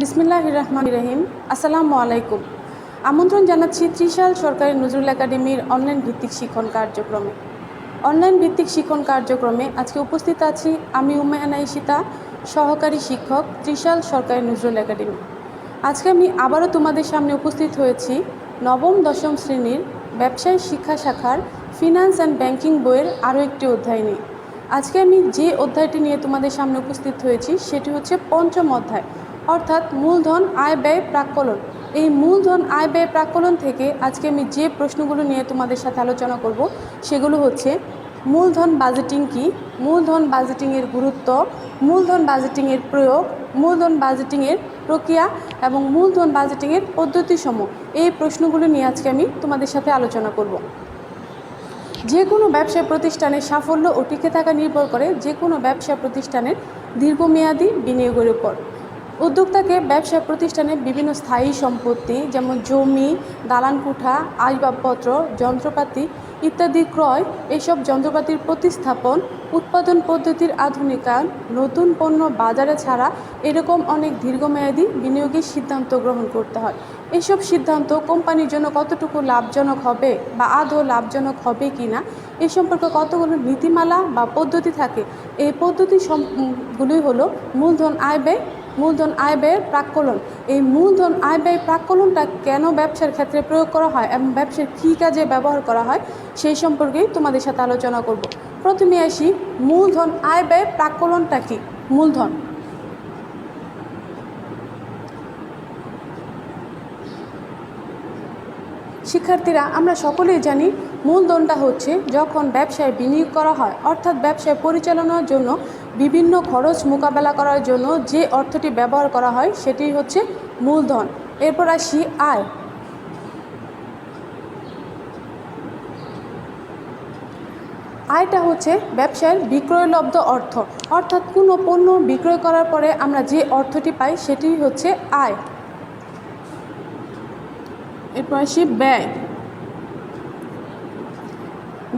বিসমিল্লাহ রহমান রহিম আসসালামু আলাইকুম আমন্ত্রণ জানাচ্ছি ত্রিশাল সরকারি নজরুল একাডেমির অনলাইন ভিত্তিক শিক্ষণ কার্যক্রমে। অনলাইন ভিত্তিক শিক্ষণ কার্যক্রমে আজকে উপস্থিত আছি আমি উম্মায়ানা ইশিতা সহকারী শিক্ষক ত্রিশাল সরকারি নজরুল একাডেমি। আজকে আমি আবারও তোমাদের সামনে উপস্থিত হয়েছি নবম, দশম শ্রেণির ব্যবসায় শিক্ষা শাখার ফিনান্স অ্যান্ড ব্যাংকিং বইয়ের আরও একটি অধ্যায় নিয়ে। আজকে আমি যে অধ্যায়টি নিয়ে তোমাদের সামনে উপস্থিত হয়েছি সেটি হচ্ছে পঞ্চম অধ্যায়। অর্থাৎ মূলধন আয় ব্যয় প্রাক্কলন এই মূলধন আয় ব্যয় প্রাক্কলন থেকে আজকে আমি যে প্রশ্নগুলো নিয়ে তোমাদের সাথে আলোচনা করব, সেগুলো হচ্ছে, মূলধন বাজেটিং কি? মূলধন বাজেটিংয়ের গুরুত্ব, মূলধন বাজেটিংয়ের প্রয়োগ, মূলধন বাজেটিংয়ের প্রক্রিয়া এবং মূলধন বাজেটিংয়ের পদ্ধতিসমূহ। এই প্রশ্নগুলো নিয়ে আজকে আমি তোমাদের সাথে আলোচনা করব। যে কোনো ব্যবসা প্রতিষ্ঠানের সাফল্য ও টিকে থাকা নির্ভর করে যে কোনো ব্যবসা প্রতিষ্ঠানের দীর্ঘমেয়াদী বিনিয়োগের উপর। উদ্যোক্তাকে ব্যবসা প্রতিষ্ঠানে বিভিন্ন স্থায়ী সম্পত্তি, যেমন জমি দালান কুঠা আসবাবপত্র, যন্ত্রপাতি ইত্যাদি ক্রয় এইসব যন্ত্রপাতির প্রতিস্থাপন, উৎপাদন পদ্ধতির আধুনিকায়ন, নতুন পণ্য বাজারে ছাড়া এরকম অনেক দীর্ঘমেয়াদী বিনিয়োগের সিদ্ধান্ত গ্রহণ করতে হয়। এসব সিদ্ধান্ত কোম্পানির জন্য কতটুকু লাভজনক হবে বা আদৌ লাভজনক হবে কি না এ সম্পর্কে কতগুলো নীতিমালা বা পদ্ধতি থাকে, এই পদ্ধতি গুলোই হলো মূলধন আয় ব্যয় মূলধন আয় ব্যয়ের প্রাক্কলন এই মূলধন আয় ব্যয় প্রাক্কলনটা কেন ব্যবসার ক্ষেত্রে প্রয়োগ করা হয় এবং ব্যবসার কী কাজে ব্যবহার করা হয়, সেই সম্পর্কেই তোমাদের সাথে আলোচনা করব। প্রথমে আসি, মূলধন আয় ব্যয় প্রাক্কলনটা কী? মূলধন। শিক্ষার্থীরা, আমরা সকলেই জানি মূলধনটা হচ্ছে যখন ব্যবসায় বিনিয়োগ করা হয়, অর্থাৎ ব্যবসায় পরিচালনার জন্য বিভিন্ন খরচ মোকাবেলা করার জন্য যে অর্থটি ব্যবহার করা হয় সেটি হচ্ছে মূলধন। এরপর আসি আয়। আয়টা হচ্ছে ব্যবসার বিক্রয়লব্ধ অর্থ। অর্থাৎ কোনো পণ্য বিক্রয় করার পরে আমরা যে অর্থটি পাই সেটি হচ্ছে আয়। এরপর আসি ব্যয়।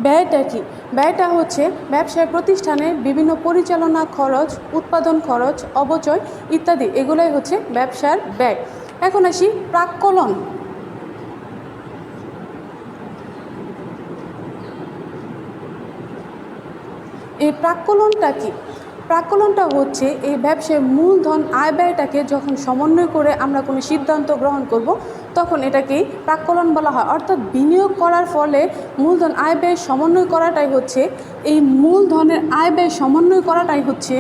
ব্যয়টা কি? ব্যয়টা হচ্ছে ব্যবসায় প্রতিষ্ঠানের বিভিন্ন পরিচালনা খরচ, উৎপাদন খরচ অবচয় ইত্যাদি। এগুলোই হচ্ছে ব্যবসার ব্যয়। এখন আসি প্রাক্কলন। এই প্রাক্কলনটা কি? প্রাক্কলনটা হচ্ছে এই ব্যবসায় মূলধন আয় ব্যয়টাকে যখন সমন্বয় করে আমরা কোনো সিদ্ধান্ত গ্রহণ করব, তখন এটাকেই প্রাক্কলন বলা হয়। অর্থাৎ বিনিয়োগ করার ফলে মূলধন আয় ব্যয় সমন্বয় করাটাই হচ্ছে, এই মূলধনের আয় ব্যয় সমন্বয় করাটাই হচ্ছে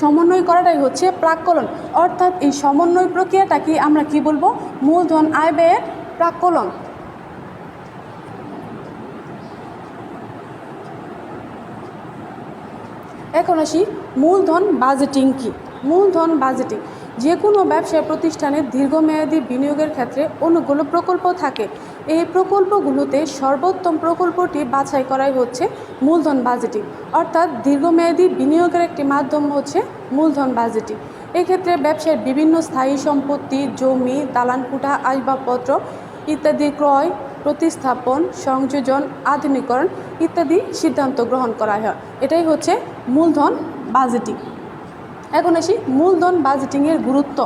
সমন্বয় করাটাই হচ্ছে প্রাক্কলন অর্থাৎ এই সমন্বয় প্রক্রিয়াটাকে আমরা কি বলব? মূলধন আয় ব্যয়ের প্রাক্কলন এখন আসি মূলধন বাজেটিং কি? মূলধন বাজেটিং যে কোনো ব্যবসায় প্রতিষ্ঠানের দীর্ঘমেয়াদী বিনিয়োগের ক্ষেত্রে অনেকগুলো প্রকল্প থাকে। এই প্রকল্পগুলোতে সর্বোত্তম প্রকল্পটি বাছাই করাই হচ্ছে মূলধন বাজেটিং অর্থাৎ দীর্ঘমেয়াদী বিনিয়োগের একটি মাধ্যম হচ্ছে মূলধন বাজেটিং এক্ষেত্রে ব্যবসার বিভিন্ন স্থায়ী সম্পত্তি, জমি দালানকুঠা আসবাবপত্র ইত্যাদি ক্রয় প্রতিস্থাপন, সংযোজন, আধুনিকরণ ইত্যাদি সিদ্ধান্ত গ্রহণ করা হয়। এটাই হচ্ছে মূলধন বাজেটিং এখন আসি মূলধন বাজেটিংয়ের গুরুত্ব।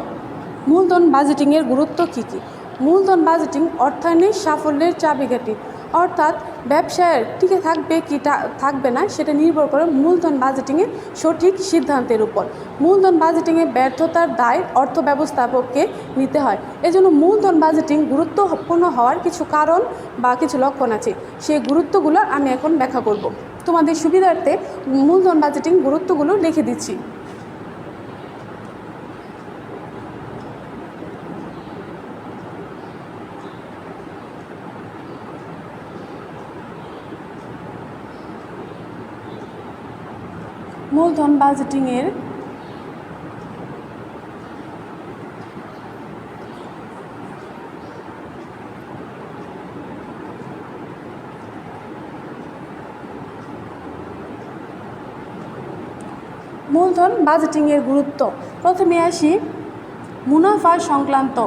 মূলধন বাজেটিংয়ের গুরুত্ব কী কী? মূলধন বাজেটিং অর্থায়নের সাফল্যের চাবিকাঠি। অর্থাৎ ব্যবসায়ের টিকে থাকবে কি থাকবে না সেটা নির্ভর করে মূলধন বাজেটিংয়ের সঠিক সিদ্ধান্তের উপর। মূলধন বাজেটিংয়ে ব্যর্থতার দায় অর্থ ব্যবস্থাপককে নিতে হয়। এজন্য মূলধন বাজেটিং গুরুত্বপূর্ণ হওয়ার কিছু কারণ বা কিছু লক্ষণ আছে। সেই গুরুত্বগুলো আমি এখন ব্যাখ্যা করব। তোমাদের সুবিধার্থে মূলধন বাজেটিং গুরুত্বগুলো লিখে দিচ্ছি। মূলধন বাজেটিংয়ের মূলধন বাজেটিংয়ের গুরুত্ব। প্রথমে আসি মুনাফা সংক্রান্ত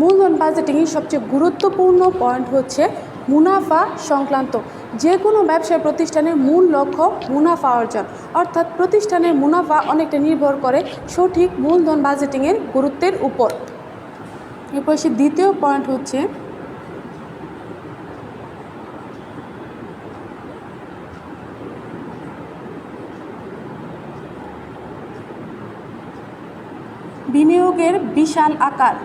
মূলধন বাজেটিংয়ের সবচেয়ে গুরুত্বপূর্ণ পয়েন্ট হচ্ছে মুনাফা সংক্রান্ত। যে কোনো ব্যবসায় প্রতিষ্ঠানের মূল লক্ষ্য মুনাফা অর্জন। অর্থাৎ প্রতিষ্ঠানের মুনাফা অনেকটা নির্ভর করে সঠিক মূলধন বাজেটিংয়ের গুরুত্বের উপর। এরপর সে দ্বিতীয় পয়েন্ট হচ্ছে বিনিয়োগের বিশাল আকার।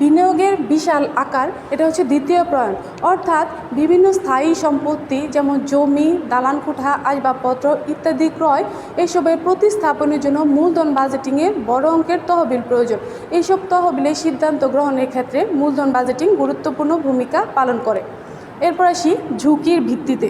বিনিয়োগের বিশাল আকার, এটা হচ্ছে দ্বিতীয় পয়েন্ট। অর্থাৎ বিভিন্ন স্থায়ী সম্পত্তি যেমন জমি দালানকোঠা আসবাবপত্র ইত্যাদি ক্রয়, এসবের প্রতিস্থাপনের জন্য মূলধন বাজেটিংয়ের বড় অঙ্কের তহবিল প্রয়োজন। এইসব তহবিলের সিদ্ধান্ত গ্রহণের ক্ষেত্রে মূলধন বাজেটিং গুরুত্বপূর্ণ ভূমিকা পালন করে। এরপর আসি ঝুঁকির ভিত্তিতে।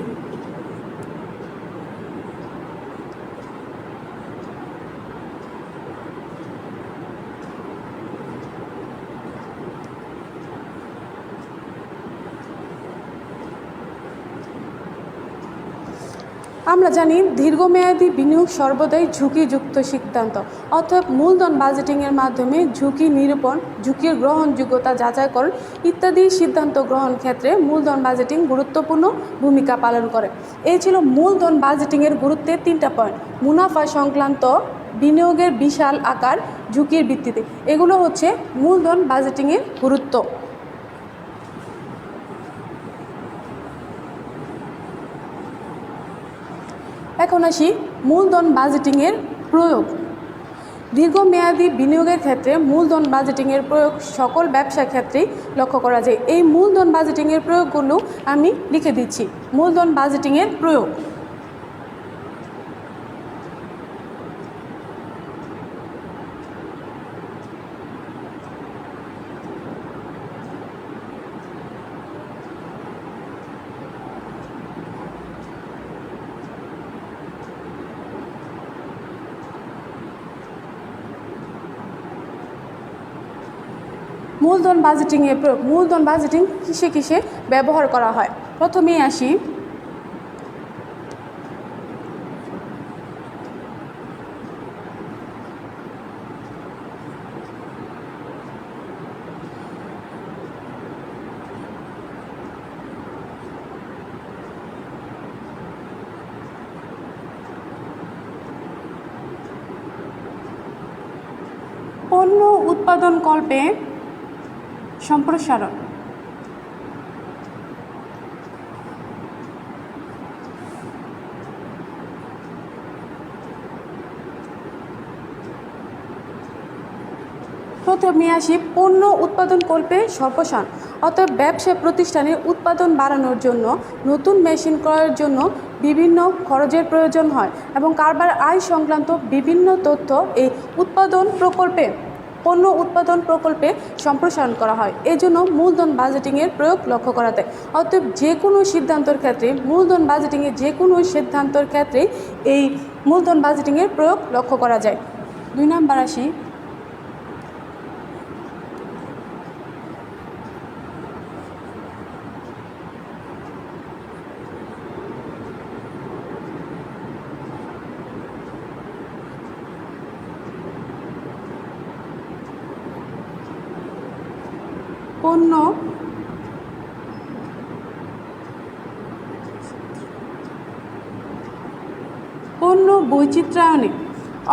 আমরা জানি দীর্ঘমেয়াদী বিনিয়োগ সর্বদাই ঝুঁকিযুক্ত সিদ্ধান্ত। অর্থাৎ মূলধন বাজেটিংয়ের মাধ্যমে ঝুঁকি নিরূপণ, ঝুঁকির গ্রহণযোগ্যতা যাচাইকরণ ইত্যাদি সিদ্ধান্ত গ্রহণ ক্ষেত্রে মূলধন বাজেটিং গুরুত্বপূর্ণ ভূমিকা পালন করে। এই ছিল মূলধন বাজেটিংয়ের গুরুত্বের তিনটা পয়েন্ট। মুনাফা সংক্রান্ত বিনিয়োগের বিশাল আকার ঝুঁকির ভিত্তিতে। এগুলো হচ্ছে মূলধন বাজেটিংয়ের গুরুত্ব। এখন আসি মূলধন বাজেটিংয়ের প্রয়োগ। দীর্ঘমেয়াদী বিনিয়োগের ক্ষেত্রে মূলধন বাজেটিংয়ের প্রয়োগ সকল ব্যবসার ক্ষেত্রেই লক্ষ্য করা যায়। এই মূলধন বাজেটিংয়ের প্রয়োগগুলো আমি লিখে দিচ্ছি। মূলধন বাজেটিংয়ের প্রয়োগ। মূলধন প্রয়োগ মূলধন বাজেটিং কিসে কিসে ব্যবহার করা হয়? প্রথমেই আসি। পণ্য উৎপাদন কল্পে সম্প্রসারণ প্রথমে আসি পণ্য উৎপাদন কল্পে সম্প্রসারণ অতএব ব্যবসা প্রতিষ্ঠানের উৎপাদন বাড়ানোর জন্য, নতুন মেশিন ক্রয়ের জন্য বিভিন্ন খরচের প্রয়োজন হয় এবং কারবার আয় সংক্রান্ত বিভিন্ন তথ্য এই উৎপাদন প্রকল্পে পণ্য উৎপাদন প্রকল্পে সম্প্রসারণ করা হয়। এজন্য মূলধন বাজেটিংয়ের প্রয়োগ লক্ষ্য করা যায় অতএব যে কোনো সিদ্ধান্তর ক্ষেত্রে, মূলধন বাজেটিংয়ের যে কোনো সিদ্ধান্তর ক্ষেত্রে এই মূলধন বাজেটিংয়ের প্রয়োগ লক্ষ্য করা যায়। দুই নাম্বার আসি পণ্য পণ্য বৈচিত্র্যায়নে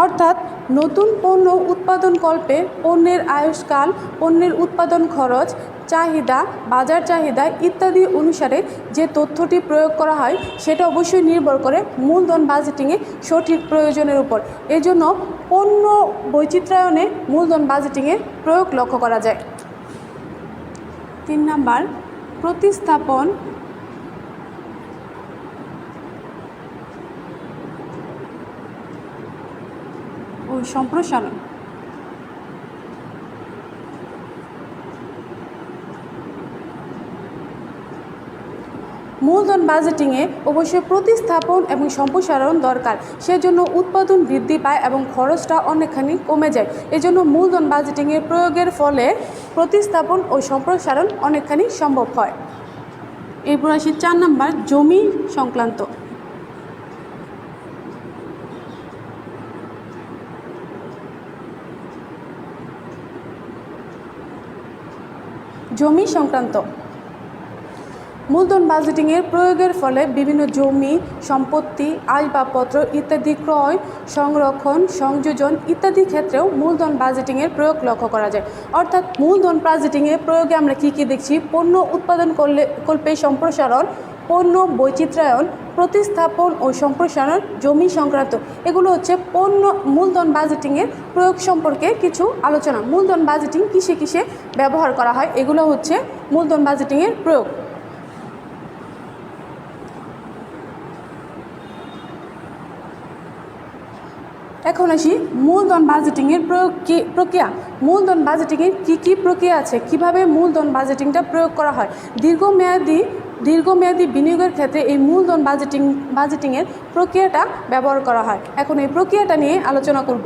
অর্থাৎ নতুন পণ্য উৎপাদনকল্পে পণ্যের আয়ুষ্কাল, পণ্যের উৎপাদন খরচ, চাহিদা, বাজার চাহিদা ইত্যাদি অনুসারে যে তথ্যটি প্রয়োগ করা হয়, সেটা অবশ্যই নির্ভর করে মূলধন বাজেটিংয়ে সঠিক প্রয়োজনের উপর। এজন্য পণ্য বৈচিত্র্যায়নে মূলধন বাজেটিংয়ের প্রয়োগ লক্ষ্য করা যায়। তিন নাম্বার, প্রতিস্থাপন ও সম্প্রসারণ। মূলধন বাজেটিংয়ে অবশ্যই প্রতিস্থাপন এবং সম্প্রসারণ দরকার। সেজন্য উৎপাদন বৃদ্ধি পায় এবং খরচটা অনেকখানি কমে যায়। এজন্য মূলধন বাজেটিংয়ের প্রয়োগের ফলে প্রতিস্থাপন ও সম্প্রসারণ অনেকখানি সম্ভব হয়। এরপর আসি চার নম্বর, জমি সংক্রান্ত। জমি সংক্রান্ত। মূলধন বাজেটিংয়ের প্রয়োগের ফলে বিভিন্ন জমি সম্পত্তি, আসবাবপত্র ইত্যাদি ক্রয়, সংরক্ষণ, সংযোজন ইত্যাদি ক্ষেত্রেও মূলধন বাজেটিংয়ের প্রয়োগ লক্ষ্য করা যায়। অর্থাৎ মূলধন বাজেটিংয়ের প্রয়োগে আমরা কী কী দেখছি? পণ্য উৎপাদন করলে কল্পে সম্প্রসারণ, পণ্য বৈচিত্র্যায়ন প্রতিস্থাপন ও সম্প্রসারণ, জমি সংক্রান্ত, এগুলো হচ্ছে পণ্য মূলধন বাজেটিংয়ের প্রয়োগ সম্পর্কে কিছু আলোচনা। মূলধন বাজেটিং কিসে কিসে ব্যবহার করা হয়, এগুলো হচ্ছে মূলধন বাজেটিংয়ের প্রয়োগ। এখন আসি মূলধন বাজেটিংয়ের প্রয়োগ কী, প্রক্রিয়া। মূলধন বাজেটিংয়ের কী কী প্রক্রিয়া আছে? কীভাবে মূলধন বাজেটিংটা প্রয়োগ করা হয়? দীর্ঘমেয়াদী দীর্ঘমেয়াদী বিনিয়োগের ক্ষেত্রে এই মূলধন বাজেটিং বাজেটিংয়ের প্রক্রিয়াটা ব্যবহার করা হয়। এখন এই প্রক্রিয়াটা নিয়ে আলোচনা করব।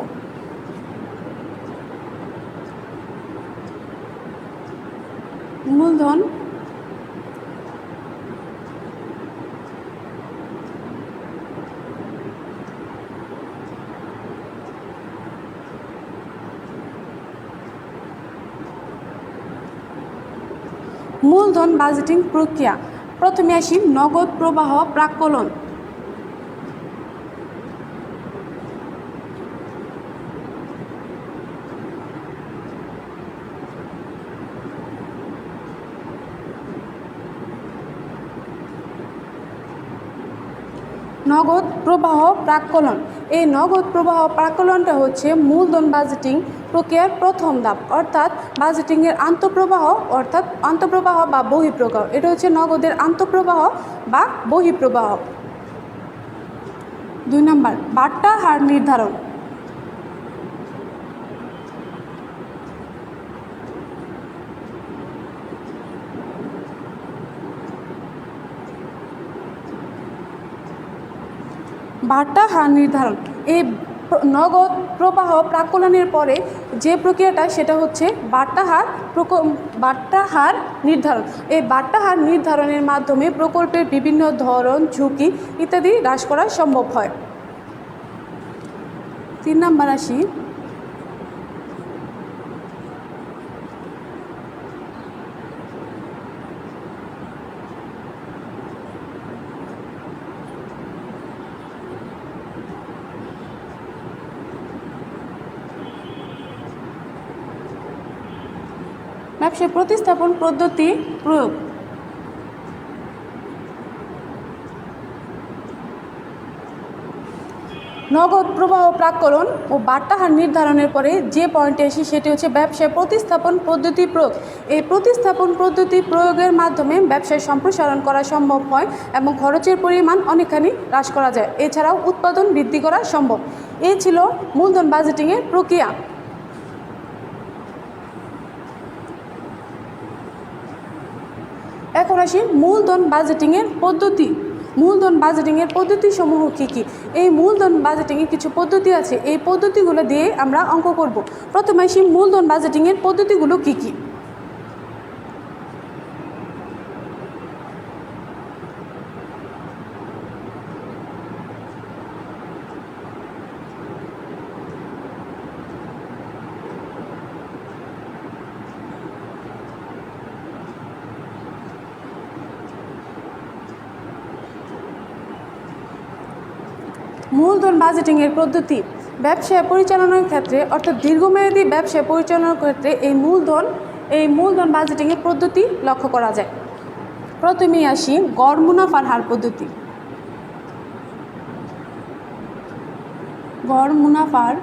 মূলধন মূলধন বাজেটিং প্রক্রিয়া। প্রথমে আসি নগদ প্রবাহ প্রাক্কলন নগদ প্রবাহ প্রাক্কলন এই নগদ প্রবাহ প্রাকলনটা হচ্ছে মূলধন বাজেটিং প্রক্রিয়ার প্রথম ধাপ, অর্থাৎ বাজেটিংয়ের আন্তঃপ্রবাহ, অর্থাৎ আন্তঃপ্রবাহ বা বহিঃপ্রবাহ। এটা হচ্ছে নগদের আন্তঃপ্রবাহ বা বহিঃপ্রবাহ। দুই নম্বর, বাট্টা হার নির্ধারণ। বার্তা হার নির্ধারণ। এই নগদ প্রবাহ প্রাকলনের পরে যে প্রক্রিয়াটা সেটা হচ্ছে বার্তা হার প্রক- বার্তা হার নির্ধারণ। এই বার্তা হার নির্ধারণের মাধ্যমে প্রকল্পের বিভিন্ন ধরন, ঝুঁকি ইত্যাদি হ্রাস করা সম্ভব হয়। তিন নম্বর আসি। ব্যবসায় প্রতিস্থাপন পদ্ধতি প্রয়োগ। নগদ প্রবাহ প্রাকরণ ও বার্তাহার নির্ধারণের পরে যে পয়েন্টে এসে সেটি হচ্ছে ব্যবসায় প্রতিস্থাপন পদ্ধতি প্রয়োগ। এই প্রতিস্থাপন পদ্ধতি প্রয়োগের মাধ্যমে ব্যবসায় সম্প্রসারণ করা সম্ভব হয় এবং খরচের পরিমাণ অনেকখানি হ্রাস করা যায়। এছাড়াও উৎপাদন বৃদ্ধি করা সম্ভব। এই ছিল মূলধন বাজেটিংয়ের প্রক্রিয়া। এখন আসি মূলধন বাজেটিংয়ের পদ্ধতি। মূলধন বাজেটিংয়ের পদ্ধতিসমূহ কী কী? এই মূলধন বাজেটিংয়ের কিছু পদ্ধতি আছে। এই পদ্ধতিগুলো দিয়ে আমরা অঙ্ক করব। প্রথমে আসি মূলধন বাজেটিংয়ের পদ্ধতিগুলো কী কী মূলধন বাজেটিংয়ের পদ্ধতি। ব্যবসা পরিচালনার ক্ষেত্রে, অর্থাৎ দীর্ঘমেয়াদী ব্যবসা পরিচালনার ক্ষেত্রে এই মূলধন এই মূলধন বাজেটিংয়ের পদ্ধতি লক্ষ্য করা যায়। প্রথমেই আসি গড় মুনাফার হার পদ্ধতি। গড় মুনাফার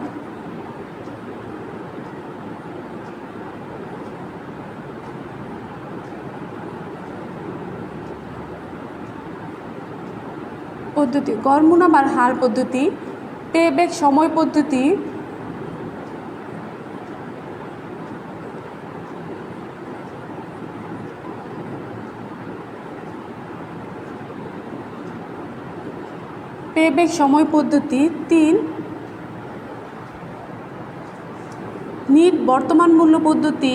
পদ্ধতি গড় মুনাফার হার পদ্ধতি পেব্যাক সময় পদ্ধতি পেব্যাক সময় পদ্ধতি, তিন, নিট বর্তমান মূল্য পদ্ধতি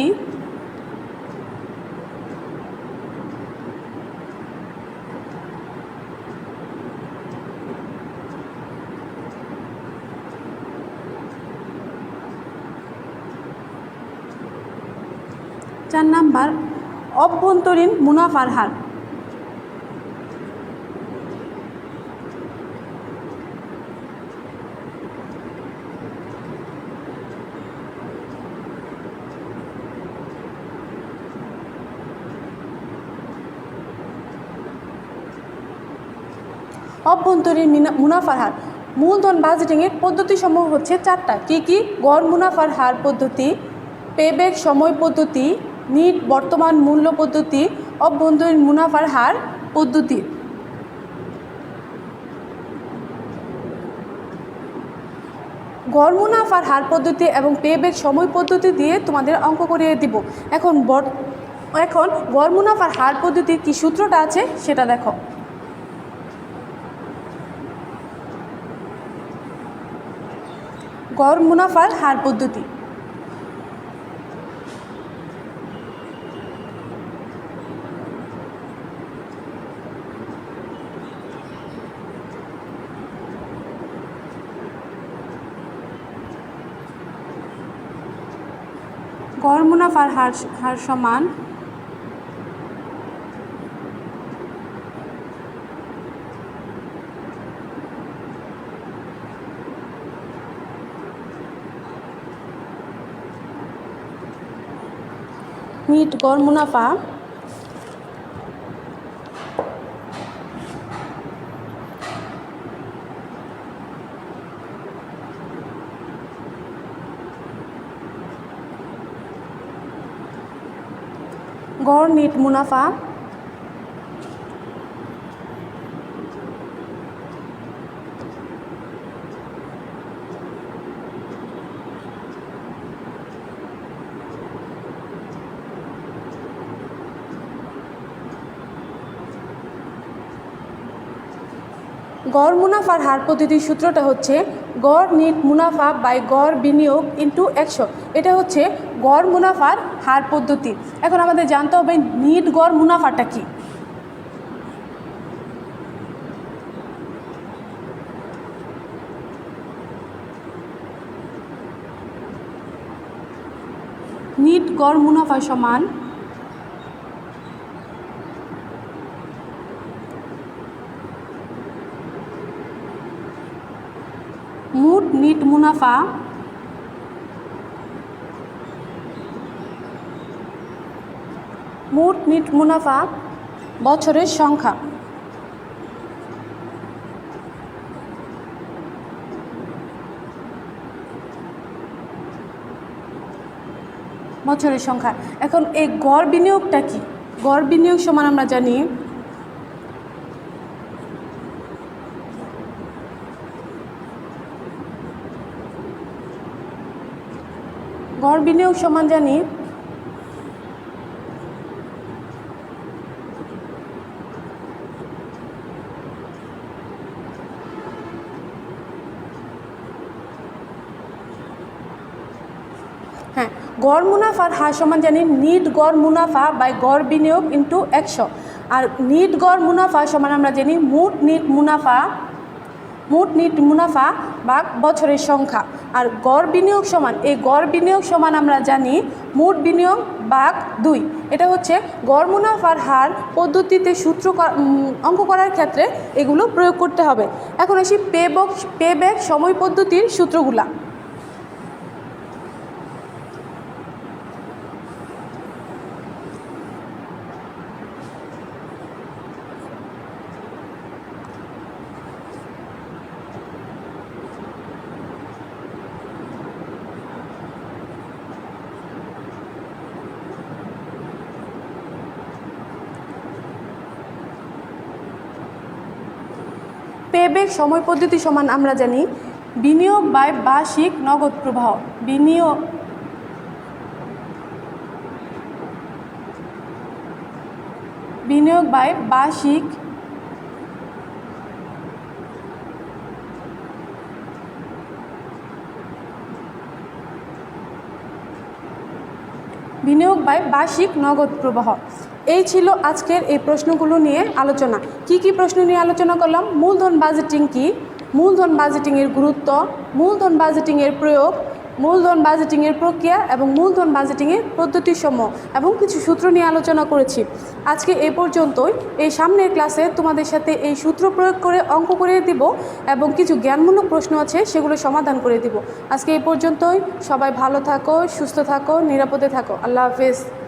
চার নাম্বার অভ্যন্তরীণ মুনাফার হার অভ্যন্তরীণ মুনাফার হার মূলধন বাজেটিংয়ের পদ্ধতিসমূহ হচ্ছে চারটা। কি কি? গড় মুনাফার হার পদ্ধতি পেব্যাক সময় পদ্ধতি নিট বর্তমান মূল্য পদ্ধতি অভ্যন্তরীণ মুনাফার হার পদ্ধতি। গড় মুনাফার হার পদ্ধতি এবং পেব্যাক সময় পদ্ধতি দিয়ে তোমাদের অঙ্ক করিয়ে দিব। এখন এখন গড় মুনাফার হার পদ্ধতির কি সূত্রটা আছে সেটা দেখো। গড় মুনাফার হার পদ্ধতি গড় মুনাফার হার হার সমান। মিট গড় মুনাফা। গড় নিট মুনাফা গড় মুনাফার হার পদ্ধতির সূত্রটা হচ্ছে গড় নিট মুনাফা বাই গড় বিনিয়োগ ইন্টু একশো। এটা হচ্ছে গড় মুনাফার হার পদ্ধতি। এখন আমাদের জানতে হবে নিট গড় মুনাফাটা কি? নিট গড় মুনাফা সমান মোট নিট মুনাফা। মোট নিট মুনাফা বছরের সংখ্যা। বছরের সংখ্যা। এখন এই গড় বিনিয়োগটা কি? গড় বিনিয়োগ সমান আমরা জানি গড় বিনিয়োগ সমান জানি। হ্যাঁ গড় মুনাফার হার সমান জানি, নিট গড় মুনাফা বাই গড় বিনিয়োগ ইন্টু একশো। আর নিট গড় মুনাফা সমান আমরা জানি, মোট নিট মুনাফা মোট নিট মুনাফা বা বছরের সংখ্যা। আর গড় বিনিয়োগ সমান, এই গড় বিনিয়োগ সমান আমরা জানি মোট বিনিয়োগ বাঘ দুই। এটা হচ্ছে গড় মুনাফার হার পদ্ধতিতে সূত্র অঙ্ক করার ক্ষেত্রে এগুলো প্রয়োগ করতে হবে। এখন আসি পে বক পে ব্যাক সময় পদ্ধতির সূত্রগুলা। পেব্যাক সময় পদ্ধতি সমান আমরা জানি। বিনিয়োগ বাই বার্ষিক নগদ প্রবাহ। বিনিয়োগ বিনিয়োগ বাই বার্ষিক বিনিয়োগ বাই বার্ষিক নগদ প্রবাহ। এই ছিল আজকের এই প্রশ্নগুলো নিয়ে আলোচনা। কি কি প্রশ্ন নিয়ে আলোচনা করলাম? মূলধন বাজেটিং কি? মূলধন বাজেটিংয়ের গুরুত্ব, মূলধন বাজেটিংয়ের প্রয়োগ, মূলধন বাজেটিংয়ের প্রক্রিয়া এবং মূলধন বাজেটিংয়ের পদ্ধতিসমূহ এবং কিছু সূত্র নিয়ে আলোচনা করেছি। আজকে এ পর্যন্তই। এই সামনের ক্লাসে তোমাদের সাথে এই সূত্র প্রয়োগ করে অঙ্ক করে দিব এবং কিছু জ্ঞানমূলক প্রশ্ন আছে, সেগুলো সমাধান করে দিব। আজকে এই পর্যন্তই। সবাই ভালো থাকো, সুস্থ থাকো, নিরাপদে থাকো। আল্লাহ হাফেজ।